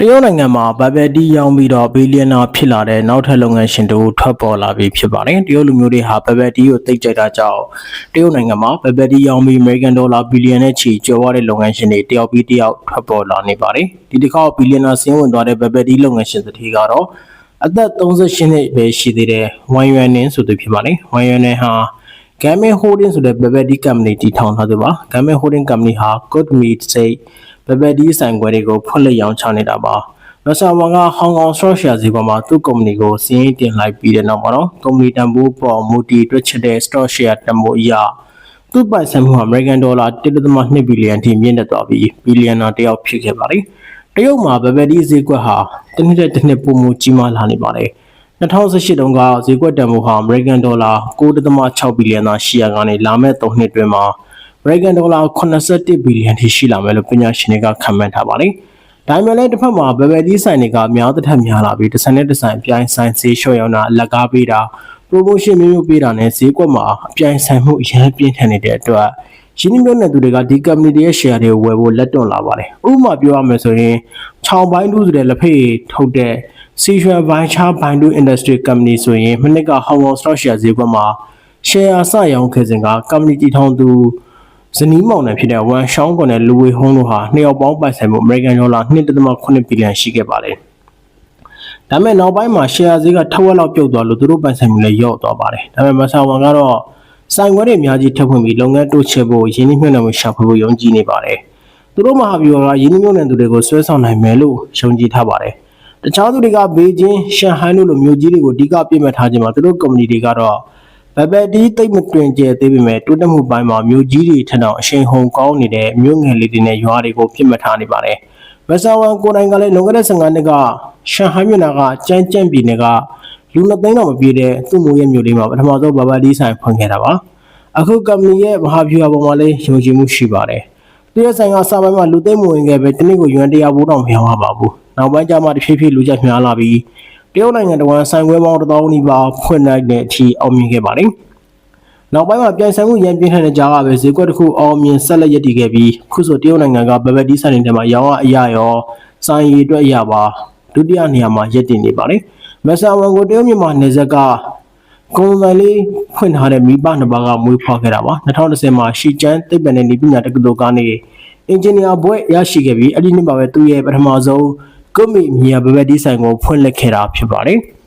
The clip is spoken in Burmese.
တရုတ်နိုင်ငံမှာဘဘယ်တီရောင်းပြီးတော့ဘီလီယံနာဖြစ်လာတဲ့နောက်ထပ်လုပ်ငန်းရှင်တို့ထွက်ပေါ်လာပြီဖြစ်ပါတယ်တရုတ်လူမျိုးတွေဟာဘဘယ်တီကိုသိကြိုက်တာကြောင့်တရုတ်နိုင်ငံမှာဘဘယ်တီရောင်းပြီး American Dollar ဘီလီယံနဲ့ချီကျော်သွားတဲ့လုပ်ငန်းရှင်တွေတယောက်ပြီးတယောက်ထွက်ပေါ်လာနေပါတယ်ဒီတစ်ခေါက်ဘီလီယံနာဆင်းဝင်သွားတဲ့ဘဘယ်တီလုပ်ငန်းရှင်တစ်ထည်ကတော့အသက်38နှစ်ပဲရှိသေးတဲ့ဝမ်ယွမ်နင်းဆိုသူဖြစ်ပါတယ်ဝမ်ယွမ်နင်းဟာ Gamin Holding ဆိုတဲ့ Babadi Company တည်ထောင်ထားသူပါ Gamin Holding Company ဟာ Good Meat စိတ် Babadi ဆိုင်ခွဲတွေကိုဖွင့်လှစ်ရောင်းချနေတာပါရဆာဝန်ကဟောင်ကောင် Stock Share ဈေးပေါ်မှာသူ့ကုမ္ပဏီကိုစီးရင်တင်လိုက်ပြီးတဲ့နောက်မှာတော့ကုမ္ပဏီတန်ဖိုးပေါ်မူတည်တွက်ချက်တဲ့ Stock Share တန်ဖိုးအရသူ့ပိုင်ဆိုင်မှုဟာ American Dollar 1.2ဘီလီယံထိမြင့်တက်သွားပြီးဘီလီယံနာတစ်ယောက်ဖြစ်ခဲ့ပါတယ်တရုတ်မှာ Babadi ဈေးကွက်ဟာတစ်နှစ်တစ်နှစ်ပုံမူကြီးမားလာနေပါတယ်2018တုန်းကဈေးကွက်တန်ဖိုးဟာ American Dollar 9.6ဘီလီယံသာရှိရကနေလာမယ့်3နှစ်အတွင်းမှာ American Dollar 81ဘီလီယံထိရှိလာမယ်လို့ပညာရှင်တွေကခန့်မှန်းထားပါတယ်။ဒါပေမဲ့လည်းတစ်ဖက်မှာဘယ်ဘယ်ဒီဆိုင်တွေကအများတစ်ထက်များလာပြီးတစ်ဆိုင်နဲ့တစ်ဆိုင်အပြိုင်ဆိုင်ဈေးလျှော့ရောင်းတာအလကားပေးတာ promotion မျိုးမျိုးပေးတာနဲ့ဈေးကွက်မှာအပြိုင်ဆိုင်မှုအများပြင်းထန်နေတဲ့အတွက်ရင်းနှီးမြှုပ်နှံသူတွေကဒီ company တွေရဲ့ share တွေကိုဝယ်ဖို့လက်တွန့်လာပါတယ်။ဥပမာပြောရမယ်ဆိုရင်ချောင်းပိုင်းတူးဆိုတဲ့လက်ဖက်ရည်ထုတ်တဲ့စီရွှန်ဘိုင်ချာဘိုင်ဒူ industry company ဆိုရင်မနစ်ကဟောင်ကောင် stock share ဈေးကွက်မှာ share အစရောင်းခဲ့စဉ်က company တည်ထောင်သူ ဇနီးမောင်နှံဖြစ်တဲ့ဝမ်ရှောင်းကွန်နဲ့လူဝေဟုံးတို့ဟာနှစ်ယောက်ပေါင်းပိုင်ဆိုင်မှု American Dollar 1.8ဘီလီယံရှိခဲ့ပါတယ်။ဒါပေမဲ့နောက်ပိုင်းမှာ share ဈေးကထက်ဝက်လောက်ပြုတ်သွားလို့သူတို့ပိုင်ဆိုင်မှုလည်းလျော့သွားပါတယ်။ဒါပေမဲ့မဆာဝန်ကတော့ဆိုင်ခွဲတွေအများကြီးထပ်ဖွင့်ပြီးလုပ်ငန်းတိုးချဲ့ဖို့ရင်းနှီးမြှုပ်နှံမှုရှာဖွေဖို့ယုံကြည်နေပါတယ်။သူတို့မဟာဗျူဟာကရင်းနှီးမြှုပ်နှံသူတွေကိုဆွဲဆောင်နိုင်မယ်လို့ယုံကြည်ထားပါတယ်။တခြားသူတွေကဘေကျင်းရှန်ဟိုင်းတို့လိုမြို့ကြီးတွေကိုအဓိကပြစ်မှတ်ထားခြင်းမှာသူတို့ကုမ္ပဏီတွေကတော့ ဘဘဒီတိတ်မတွင်ကျဲသေးပေမဲ့တိုးတက်မှုပိုင်းမှာမြို့ကြီးတွေထက်တော့အရှိန်ဟုန်ကောင်းနေတဲ့မြို့ငယ်လေးတွေနဲ့ရွာတွေကိုပြစ်မှတ်ထားနေပါတယ်။မဆာဝန်ကိုယ်တိုင်ကလည်းလွန်ခဲ့တဲ့15နှစ်ကရှန်ဟိုင်းမြို့နာကကြမ်းကြမ်းပြည်နယ်ကလူနှစ်သိန်းတော့မပြည့်တဲ့သူ့မိုးရဲ့မြို့လေးမှာပထမဆုံးဘဘဒီဆိုင်ဖွင့်ခဲ့တာပါ။အခုကုမ္ပဏီရဲ့မဟာဗျူဟာပေါ်မှာလည်းယုံကြည်မှုရှိပါတယ်။တရက်ဆိုင်ကစာပိုင်းမှာလူသိမ့်မဝင်ခဲ့ပဲတနည်းကိုရွမ်တရားဘိုးတောင်မရောပါပါဘူး။နောက်ပိုင်းကျမှတဖြည်းဖြည်းလူကြိုက်များလာပြီး တရုတ်နိုင်ငံတော်ဝန်ဆိုင်ခွဲပေါင်း1000နီးပါးဖွင့်လိုက်တဲ့အထိအောင်မြင်ခဲ့ပါတယ်။နောက်ပိုင်းမှာပြိုင်ဆိုင်မှုရန်ပြင်းထန်တဲ့ကြားကပဲဈေးကွက်တစ်ခုအောင်မြင်ဆက်လက်ရည်တည်ခဲ့ပြီးခုဆိုတရုတ်နိုင်ငံကဘဘဒီဆိုင်တွေမှာရောင်းအားအရရောဆိုင်ရည်အတွက်အရပါဒုတိယနေရာမှာရည်တည်နေပါတယ်။မက်ဆာဝန်ကိုတရုတ်မြန်မာနယ်စပ်ကကွန်ဆိုင်လေးဖွင့်ထားတဲ့မိဘနှစ်ပါးကမွေးဖွားခဲ့တာပါ2010မှာရှီကျန်းသိပ္ပံနဲ့ဤပညာတက္ကသိုလ်ကနေအင်ဂျင်နီယာဘွဲ့ရရှိခဲ့ပြီးအဲ့ဒီနှစ်မှာပဲသူရဲ့ပထမဆုံး ကွန်မီမီယာဘဘဒီဆိုင်ကိုဖွင့်လှစ်ခဲ့တာဖြစ်ပါတယ်။